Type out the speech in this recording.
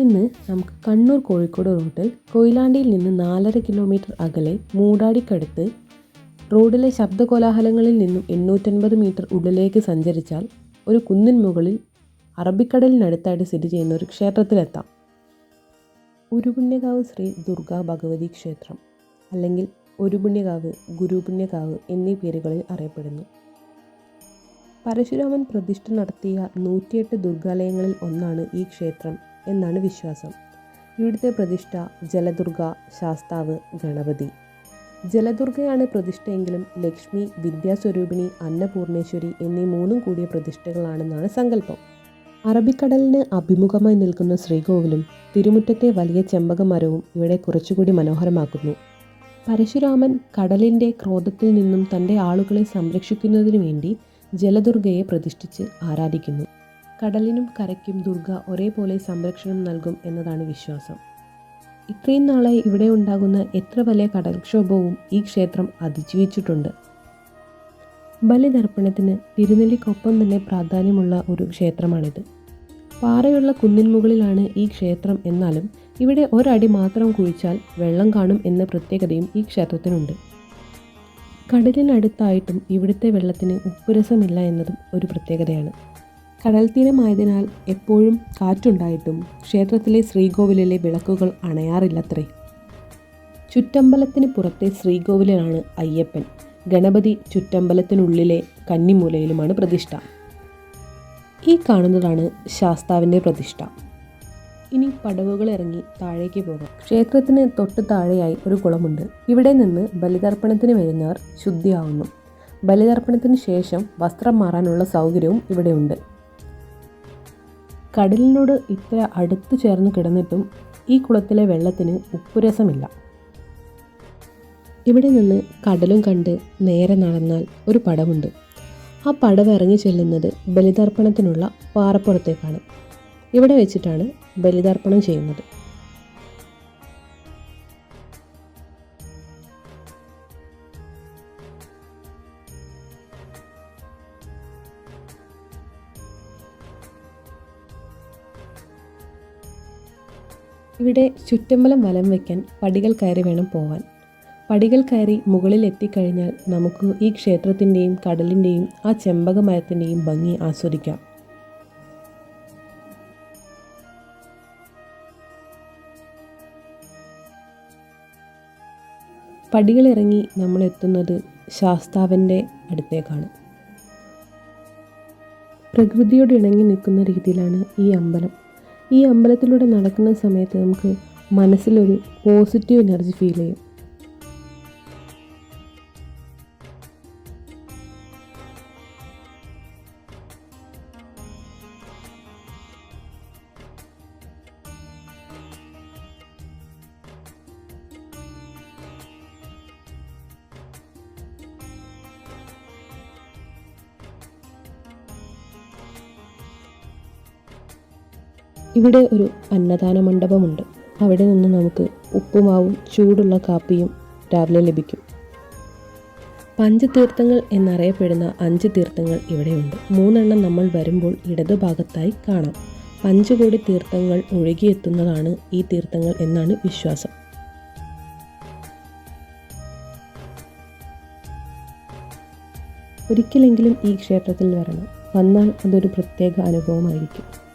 ഇന്ന് നമുക്ക് കണ്ണൂർ കോഴിക്കോട് റൂട്ടിൽ കൊയിലാണ്ടിയിൽ നിന്ന് നാലര കിലോമീറ്റർ അകലെ മൂടാടിക്കടുത്ത് റോഡിലെ ശബ്ദകോലാഹലങ്ങളിൽ നിന്നും എണ്ണൂറ്റൻപത് മീറ്റർ ഉള്ളിലേക്ക് സഞ്ചരിച്ചാൽ ഒരു കുന്നിൻ മുകളിൽ അറബിക്കടലിനടുത്തായിട്ട് സ്ഥിതി ചെയ്യുന്ന ഒരു ക്ഷേത്രത്തിലെത്താം. ഉരുപുണ്യകാവ് ശ്രീ ദുർഗാ ഭഗവതി ക്ഷേത്രം അല്ലെങ്കിൽ ഒരുപുണ്യകാവ് ഗുരുപുണ്യകാവ് എന്നീ പേരുകളിൽ അറിയപ്പെടുന്നു. പരശുരാമൻ പ്രതിഷ്ഠ നടത്തിയ നൂറ്റിയെട്ട് ദുർഗാലയങ്ങളിൽ ഒന്നാണ് ഈ ക്ഷേത്രം. എന്നാണ് വിശ്വാസം. ഇവിടുത്തെ പ്രതിഷ്ഠ ജലദുർഗ ശാസ്താവ് ഗണപതി. ജലദുർഗയാണ് പ്രതിഷ്ഠയെങ്കിലും ലക്ഷ്മി വിദ്യാസ്വരൂപിണി അന്നപൂർണേശ്വരി എന്നീ മൂന്നും കൂടിയ പ്രതിഷ്ഠകളാണെന്നാണ് സങ്കല്പം. അറബിക്കടലിന് അഭിമുഖമായി നിൽക്കുന്ന ശ്രീകോവിലും തിരുമുറ്റത്തെ വലിയ ചെമ്പകമരവും ഇവിടെ കുറച്ചുകൂടി മനോഹരമാക്കുന്നു. പരശുരാമൻ കടലിന്റെ ക്രോധത്തിൽ നിന്നും തന്റെ ആളുകളെ സംരക്ഷിക്കുന്നതിനു വേണ്ടി ജലദുർഗയെ പ്രതിഷ്ഠിച്ച് ആരാധിക്കുന്നു. കടലിനും കരയ്ക്കും ദുർഗ ഒരേപോലെ സംരക്ഷണം നൽകും എന്നതാണ് വിശ്വാസം. ഇത്രയും നാളായി ഇവിടെ ഉണ്ടാകുന്ന എത്ര വലിയ കടൽക്ഷോഭവും ഈ ക്ഷേത്രം അതിജീവിച്ചിട്ടുണ്ട്. ബലിതർപ്പണത്തിന് തിരുനെല്ലിക്കൊപ്പം തന്നെ പ്രാധാന്യമുള്ള ഒരു ക്ഷേത്രമാണിത്. പാറയുള്ള കുന്നിൻ മുകളിലാണ് ഈ ക്ഷേത്രം എന്നാലും ഇവിടെ ഒരടി മാത്രം കുഴിച്ചാൽ വെള്ളം കാണും എന്ന പ്രത്യേകതയും ഈ ക്ഷേത്രത്തിനുണ്ട്. കടലിനടുത്തായിട്ടും ഇവിടുത്തെ വെള്ളത്തിന് ഉപ്പുരസമില്ല എന്നതും ഒരു പ്രത്യേകതയാണ്. കടൽ തീരമായതിനാൽ എപ്പോഴും കാറ്റുണ്ടായിട്ടും ക്ഷേത്രത്തിലെ ശ്രീകോവിലിലെ വിളക്കുകൾ അണയാറില്ലത്രേ. ചുറ്റമ്പലത്തിന് പുറത്തെ ശ്രീകോവിലാണ് അയ്യപ്പൻ. ഗണപതി ചുറ്റമ്പലത്തിനുള്ളിലെ കന്നിമൂലയിലുമാണ് പ്രതിഷ്ഠ. ഈ കാണുന്നതാണ് ശാസ്താവിന്റെ പ്രതിഷ്ഠ. ഇനി പടവുകൾ ഇറങ്ങി താഴേക്ക് പോകാം. ക്ഷേത്രത്തിന് തൊട്ട് താഴെയായി ഒരു കുളമുണ്ട്. ഇവിടെ നിന്ന് ബലിതർപ്പണത്തിന് വരുന്നവർ ശുദ്ധിയാവുന്നു. ബലിതർപ്പണത്തിന് ശേഷം വസ്ത്രം മാറാനുള്ള സൗകര്യവും ഇവിടെയുണ്ട്. കടലിനോട് ഇത്ര അടുത്ത് ചേർന്ന് കിടന്നിട്ടും ഈ കുളത്തിലെ വെള്ളത്തിന് ഉപ്പുരസമില്ല. ഇവിടെ നിന്ന് കടലും കണ്ട് നേരെ നടന്നാൽ ഒരു പടവുണ്ട്. ആ പടവ് ഇറങ്ങി ചെല്ലുന്നത് ബലിതർപ്പണത്തിനുള്ള പാറപ്പുറത്തേക്കാണ്. ഇവിടെ വെച്ചിട്ടാണ് ബലിതർപ്പണം ചെയ്യുന്നത്. ഇവിടെ ചുറ്റമ്പലം വലം വയ്ക്കാൻ പടികൾ കയറി വേണം പോവാൻ. പടികൾ കയറി മുകളിൽ എത്തിക്കഴിഞ്ഞാൽ നമുക്ക് ഈ ക്ഷേത്രത്തിന്റെയും കടലിന്റെയും ആ ചെമ്പക മരത്തിന്റെയും ഭംഗി ആസ്വദിക്കാം. പടികളിറങ്ങി നമ്മൾ എത്തുന്നത് ശാസ്താവിന്റെ അടുത്തേക്കാണ്. പ്രകൃതിയോട് ഇണങ്ങി നിൽക്കുന്ന രീതിയിലാണ് ഈ അമ്പലം. ഈ അമ്പലത്തിലൂടെ നടക്കുന്ന സമയത്ത് നമുക്ക് മനസ്സിലൊരു പോസിറ്റീവ് എനർജി ഫീൽ ചെയ്യും. ഇവിടെ ഒരു അന്നദാന മണ്ഡപമുണ്ട്. അവിടെ നിന്ന് നമുക്ക് ഉപ്പുമാവും ചൂടുള്ള കാപ്പിയും രാവിലെ ലഭിക്കും. പഞ്ചതീർത്ഥങ്ങൾ എന്നറിയപ്പെടുന്ന അഞ്ച് തീർത്ഥങ്ങൾ ഇവിടെയുണ്ട്. മൂന്നെണ്ണം നമ്മൾ വരുമ്പോൾ ഇടതുഭാഗത്തായി കാണാം. പഞ്ചകോടി തീർത്ഥങ്ങൾ ഒഴുകിയെത്തുന്നതാണ് ഈ തീർത്ഥങ്ങൾ എന്നാണ് വിശ്വാസം. ഒരിക്കലെങ്കിലും ഈ ക്ഷേത്രത്തിൽ വരണം. വന്നാൽ അതൊരു പ്രത്യേക അനുഭവമായിരിക്കും.